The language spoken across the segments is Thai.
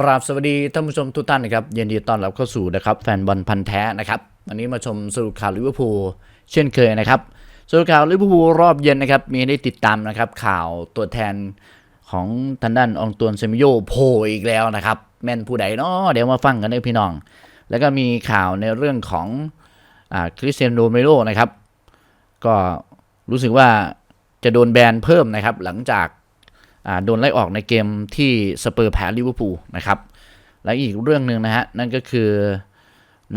กราบสวัสดีท่านผู้ชมทุกท่านนะครับยินดีต้อนรับเข้าสู่นะครับแฟนบอลพันธ์แท้นะครับวันนี้มาชมสรุปข่าวลิเวอร์พูลเช่นเคยนะครับสรุปข่าวลิเวอร์พูลรอบเย็นนะครับมีได้ติดตามนะครับข่าวตัวแทนของทางด้านองตวนเซมิโยโผล่อีกแล้วนะครับแม่นผู้ใดเนาะเดี๋ยวมาฟังกันเลยพี่น้อง แล้วก็มีข่าวในเรื่องของอคริสเตียนโรเมโรนะครับ ก็รู้สึกว่าจะโดนแบนเพิ่มนะครับหลังจาก โดนไล่ออกในเกมที่สเปอร์แพ้ลิเวอร์พูลนะครับ และอีกเรื่องหนึ่งนะฮะ นั่นก็คือ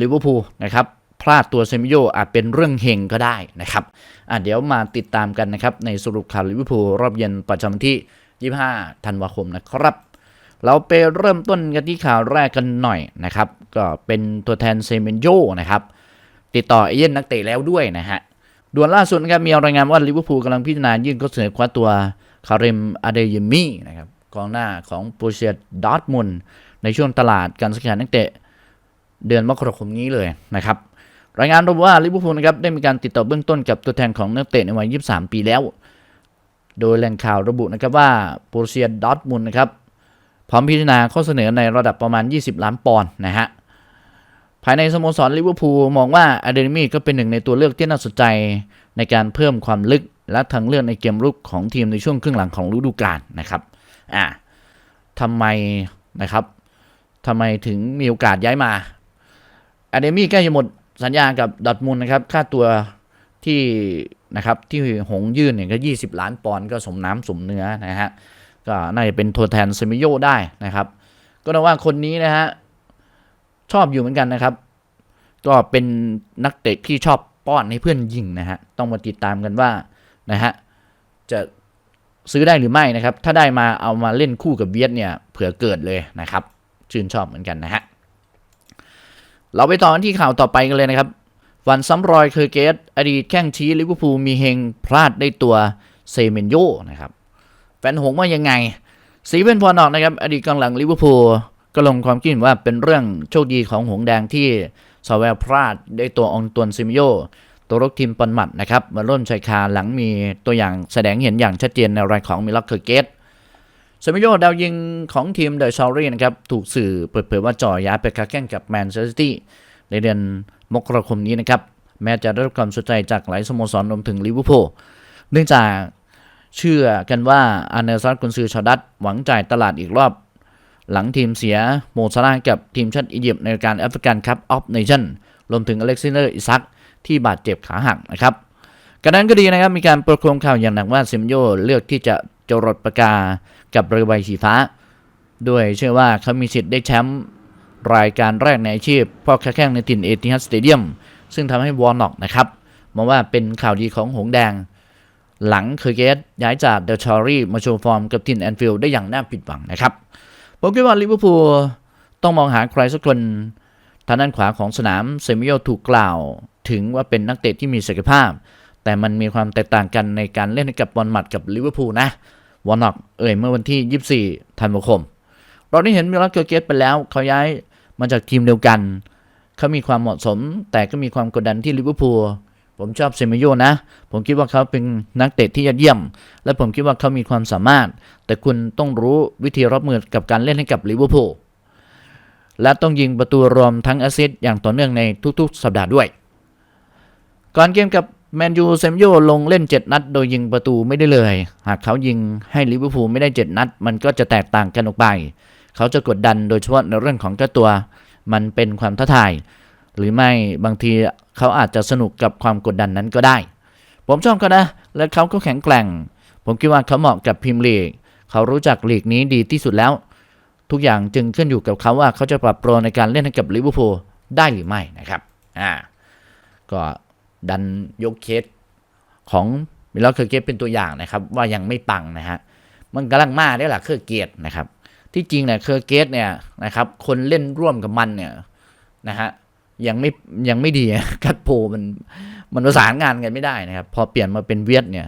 ลิเวอร์พูลนะครับ พลาดตัวเซมิโยอาจเป็นเรื่องเฮงก็ได้นะครับอะเดี๋ยวมาติดตามกันนะครับ ในสรุปข่าวลิเวอร์พูลรอบเย็นประจำที่ 25 ธันวาคมนะครับ เราไปเริ่มต้นกันที่ข่าวแรกกันหน่อยนะครับ ก็เป็นตัวแทนเซมนโยนะครับติดต่อเอเย่นนักเตะแล้วด้วยนะฮะด่วนล่าสุดนะครับมีรายงานว่าลิเวอร์พูลกำลังพิจารณายื่นข้อเสนอคว้าตัว คาริมอาเดยมีนะครับกองหน้าของปรเซียดอทมุนในช่วงตลาดการซื้อขายนักเตะ เดือนมกราคมนี้เลยนะครับ รายงานระบุว่าลิเวอร์พูลนะครับได้มีการติดต่อเบื้องต้นกับตัวแทนของนักเตะในวัย 23 ปีแล้ว โดยแหล่งข่าวระบุนะครับว่าปรเซียดอทมุนนะครับพร้อมพิจารณาข้อเสนอในระดับประมาณ 20 ล้านปอนด์นะฮะภายในสโมสรลิเวอร์พูลมองว่าอะเดมีก็เป็นหนึ่งในตัวเลือกที่น่าสนใจในการเพิ่มความลึก และทางเลือกในเกมรุกของทีมในช่วงครึ่งหลังของฤดูกาลนะครับอ่าทำไมนะครับทำไมถึงมีโอกาสย้ายมาอะเดมี่ใกล้จะหมดสัญญากับดอทมุนนะครับ ค่าตัวที่นะครับที่หงยื่นเนี่ยก็ 20 ล้านปอนด์ก็สมน้ำสมเนื้อนะฮะก็น่าจะเป็นตัวแทนเซมิโยได้นะครับ ก็นะว่าคนนี้นะฮะชอบอยู่เหมือนกันนะครับ ก็เป็นนักเตะที่ชอบป้อนให้เพื่อนยิงนะฮะต้องมาติดตามกันว่า นะฮะจะซื้อได้หรือไม่นะครับ ถ้าได้มาเอามาเล่นคู่กับเวียดเนี่ยเผื่อเกิดเลยนะครับ ชื่นชอบเหมือนกันนะฮะเราไปต่อกันที่ข่าวต่อไปกันเลยนะครับ วันซ้ำรอยเคอร์เกตอดีตแข้งชี้ลิเวอร์พูลมีเฮงพลาดได้ตัวเซเมนโยนะครับแฟนหงว่ายังไงสีเป็นพอนอกนะครับ อดีตกองหลังลิเวอร์พูลก็ลงความคิดว่าเป็นเรื่องโชคดีของหงแดงที่ซาเวลพลาดได้ตัวองตวนซิมิโย ตัวรกทีมปันหมัดนะครับมาร่นชายคาหลังมีตัวอย่างแสดงเห็นอย่างชัดเจนในรายของมิลักเคอร์เกตซิมิโยดาวยิงของทีมเดอะชอรี่นะครับถูกสื่อเปิดเผยว่าจ่อย้ายไปค้าแข่งกับแมนเชสเตอร์ซิตี้ในเดือนมกราคมนี้นะครับแม้จะได้รับความสนใจจากหลายสโมสรรวมถึงลิเวอร์พูลเนื่องจากเชื่อกันว่าอาเนลซัสกุนซือชาวดัตหวังจ่ายตลาดอีกรอบ หลังทีมเสียโมซาลากับทีมชาติอียิปต์ในการแอฟริกันคัพออฟเนชั่นรวมถึงอเล็กซานเดอร์อิซัก ที่บาดเจ็บขาหักนะครับกันนั้นก็ดีนะครับมีการประโคมข่าวอย่างหนักว่าซิมโยเลือกที่จะจรดปากกากับเรือใบสีฟ้า ด้วยเชื่อว่าเขามีสิทธิ์ได้แชมป์รายการแรกในอาชีพเพราะแข่งในถิ่นเอติฮัสเตเดียม ซึ่งทำให้วอร์น็อกนะครับมองว่าเป็นข่าวดีของหงแดง หลังเคอร์เกตย้ายจากเดอะชอรี่มาโชว์ฟอร์มกับทีมแอนฟิลด์ได้อย่างน่าผิดหวังนะครับผมคิดว่าลิเวอร์พูลต้องมองหาใครสักคนทางด้านขวาของสนามเซมิโยถูกกล่าว ถึงว่าเป็นนักเตะที่มีศักยภาพ แต่มันมีความแตกต่างกันในการเล่นให้กับบอลหมัดกับลิเวอร์พูลนะวอร์น็อกเอ่ยเมื่อวันที่ 24 ธันวาคม เราได้เห็นมิลานเกอร์เกตไปแล้ว เขาย้ายมาจากทีมเดียวกัน เขามีความเหมาะสม แต่ก็มีความกดดันที่ลิเวอร์พูลผมชอบเซมิโยนะ ผมคิดว่าเขาเป็นนักเตะที่ยอดเยี่ยม และผมคิดว่าเขามีความสามารถ แต่คุณต้องรู้วิธีรับมือกับการเล่นให้กับลิเวอร์พูลและต้องยิงประตูรวมทั้งแอสซิสต์อย่างต่อเนื่องในทุกๆ สัปดาห์ด้วย ก่อนเกมกับแมนยูเซมโยลงเล่น 7 นัด โดยยิงประตูไม่ได้เลย หากเขายิงให้ลิเวอร์พูลไม่ได้ 7 นัด มันก็จะแตกต่างกันออกไป เขาจะกดดันโดยเฉพาะในเรื่องของเจ้าตัว มันเป็นความท้าทาย หรือไม่บางทีเขาอาจจะสนุกกับความกดดันนั้นก็ได้ ผมชอบเขานะ และเขาก็แข็งแกร่ง ผมคิดว่าเขาเหมาะกับพรีเมียร์ลีก เขารู้จักลีกนี้ดีที่สุดแล้ว ทุกอย่างจึงขึ้นอยู่กับเขาว่าเขาจะปรับโปรในการเล่นให้กับลิเวอร์พูลได้หรือไม่นะครับ อ่า ก็ ดันยกเคสของมิลเลอร์เคอร์เกตเป็นตัวอย่างนะครับ ว่ายังไม่ปังนะฮะมันกำลังมาได้แหละเคอร์เกตนะครับ ที่จริงเนี่ยเคอร์เกตเนี่ยนะครับ คนเล่นร่วมกับมันเนี่ยนะฮะยังไม่ยังไม่ดีกัดโพมันมันประสานงานกันไม่ได้นะครับ พอเปลี่ยนมาเป็นเวียดเนี่ย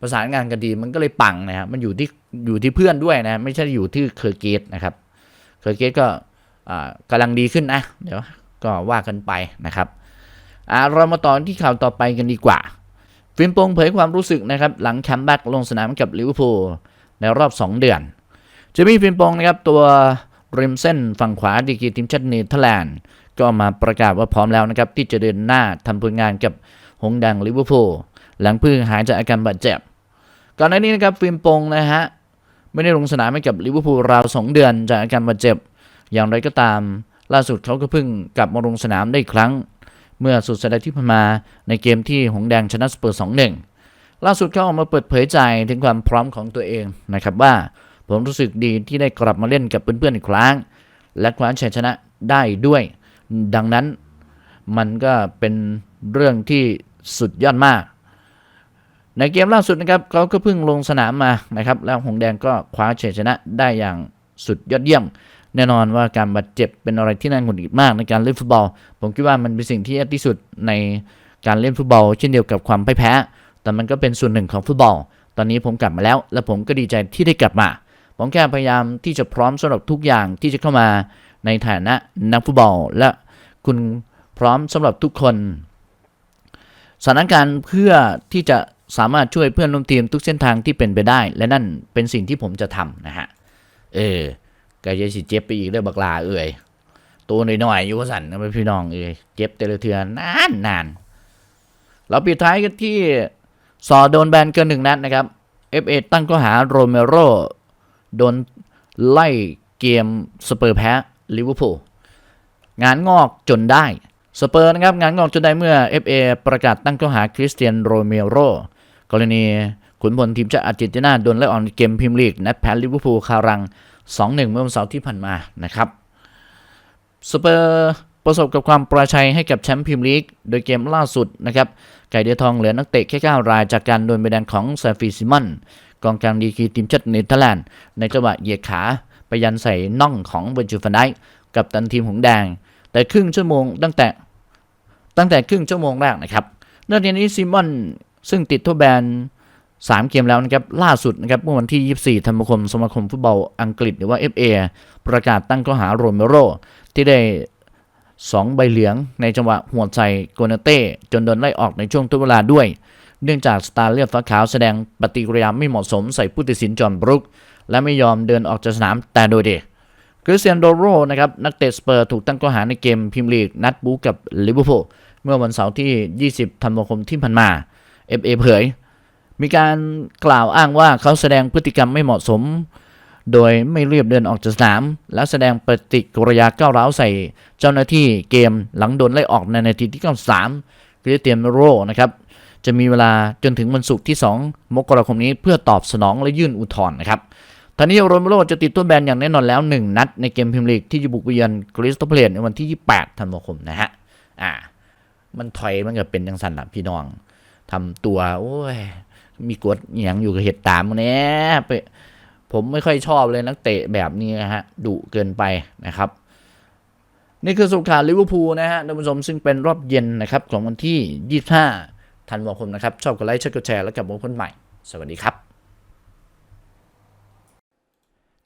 ประสานงานกันดีมันก็เลยปังนะครับมันอยู่ที่อยู่ที่เพื่อนด้วยนะ ไม่ใช่อยู่ที่เคอร์เกตนะครับเคอร์เกตก็กำลังดีขึ้นนะ เดี๋ยวก็ว่ากันไปนะครับ อ่าเรามาต่อที่ข่าวต่อไปกันดีกว่า ฟิล์มโปงเผยความรู้สึกนะครับหลังคัมแบ็กลงสนามกับลิเวอร์พูลในรอบ 2 เดือนเจมี่ฟิล์มโปงนะครับตัวริมเส้นฝั่งขวาดีกรีทีมชาติเนเธอร์แลนด์ก็มาประกาศว่าพร้อมแล้วนะครับ ที่จะเดินหน้าทำผลงานกับหงดังลิเวอร์พูลหลังเพิ่งหายจากอาการบาดเจ็บ ก่อนหน้านี้นะครับฟิล์มปงนะฮะไม่ได้ลงสนามให้กับลิเวอร์พูลราวสองเดือนจากอาการบาดเจ็บ อย่างไรก็ตามล่าสุดเขาก็เพิ่งกลับมาลงสนามได้อีกครั้ง เมื่อสุดสัปดาห์ที่ผ่านมาในเกมที่หงแดงชนะสเปอร์สองหนึ่งล่าสุดเขาออกมาเปิดเผยใจถึงความพร้อมของตัวเองนะครับว่าผมรู้สึกดีที่ได้กลับมาเล่นกับเพื่อนๆอีกครั้ง และคว้าชัยชนะได้ด้วย ดังนั้นมันก็เป็นเรื่องที่สุดยอดมาก ในเกมล่าสุดนะครับเขาก็เพิ่งลงสนามมานะครับ แล้วหงแดงก็คว้าชัยชนะได้อย่างสุดยอดเยี่ยม แน่นอนว่าการบาดเจ็บเป็นอะไรที่น่าหงุดหงิดมากในการเล่นฟุตบอล ผมคิดว่ามันเป็นสิ่งที่แย่ที่สุดในการเล่นฟุตบอล เช่นเดียวกับความพ่ายแพ้ แต่มันก็เป็นส่วนหนึ่งของฟุตบอล ตอนนี้ผมกลับมาแล้ว และผมก็ดีใจที่ได้กลับมา ผมแค่พยายามที่จะพร้อมสำหรับทุกอย่างที่จะเข้ามาในฐานะนักฟุตบอล และคุณพร้อมสำหรับทุกคน สถานการณ์เพื่อที่จะสามารถช่วยเพื่อนร่วมทีมทุกเส้นทางที่เป็นไปได้ และนั่นเป็นสิ่งที่ผมจะทำนะฮะ เออ ก็จะสิเจ็บไปอีกเด้อบักลาเอ่ยตัวหน้อยๆอยู่สั่นนะพี่น้องเอ่ยเจ็บแต่ละเทือนานนานๆเราปิดท้ายกันที่สอโดนแบนเกินหนึ่งนัดนะครับ FA ตั้งข้อหาโรเมโรโดนไล่เกมสเปอร์แพ้ลิเวอร์พูลงานงอกจนได้สเปอร์นะครับงานงอกจนได้เมื่อ FA ประกาศตั้งข้อหาคริสเตียนโรเมโรกรณีขุนพลทีมชาติอาร์เจนตินาโดนไล่ออกในเกมพรีเมียร์ลีกนัดแพ้ลิเวอร์พูลคารัง 2-1 เมื่อวันเสาร์ที่ผ่านมานะครับสเปอร์ประสบกับความประชัยให้กับแชมป์พรีเมียร์ลีก โดยเกมล่าสุดนะครับ ไก่เดียทองเหลือนักเตะแค่9รายจากการโดนใบแดงของซาฟีซิมอนกองกลางดีกีทีมชาติเนเธอร์แลนด์ ในจังหวะเหยียดขาไปยันใส่น่องของเบอร์จูฟันไดกับตันทีมหงส์แดง แต่ครึ่งชั่วโมงตั้งแต่ตั้งแต่ครึ่งชั่วโมงแรกนะครับนอกจากนี้ซิมอนซึ่งติดโทษแบน 3 เกมแล้วนะครับล่าสุดนะครับเมื่อวันที่ 24 ธันวาคมสมาคมฟุตบอลอังกฤษหรือว่า FA ประกาศตั้งข้อหาโรเมโรที่ได้ 2 ใบเหลืองในจังหวะหัวใจโกนาเต้ จนโดนไล่ออกในช่วงทุกเวลาด้วย เนื่องจากสตาร์เลือดฟ้าขาวแสดงปฏิกิริยาไม่เหมาะสมใส่ผู้ตัดสินจอห์นบรุก และไม่ยอมเดินออกจากสนามแต่โดยเดคริสเตียนโดโรนะครับนักเตะสเปอร์ถูกตั้งข้อหาในเกมพรีเมียร์ลีกนัดบู๊กับลิเวอร์พูลเมื่อวันเสาร์ที่ 20 ธันวาคมที่ผ่านมา FA เผย มีการกล่าวอ้างว่าเขาแสดงพฤติกรรมไม่เหมาะสม โดยไม่เรียบเดินออกจากสนาม และแสดงปฏิกิริยาก้าวร้าวใส่เจ้าหน้าที่เกมหลังโดนไล่ออกในนาทีที่ 93คริสเตียนโรนะครับจะมีเวลาจนถึงวันศุกร์ที่ 2 มกราคมนี้เพื่อตอบสนองและยื่นอุทธรณ์นะครับทางนี้โรมโรจะติดตัวแบนอย่างแน่นอนแล้ว 1 นัดในเกมพรีเมียร์ลีกที่จะบุกไปเยือนคริสตัลเพลนในวันที่ 28 ธันวาคมนะฮะ อ่า มันถอยมันก็เป็นจังสันละพี่น้องทำตัว โอ้ย มีกฎอหย่างอยู่กับเหตุตามเนี้ยไปผมไม่ค่อยชอบเลยนักเตะแบบนี้นะฮะดุเกินไปนะครับ นี่คือสุขาลิเวอร์พูลนะฮะท่านผู้ชมซึ่งเป็นรอบเย็นนะครับของวันที่ 25 ธันวาคมนะครับ ชอบกดไลค์ชอบกดแชร์แล้วกลับมาพบกันใหม่ สวัสดีครับ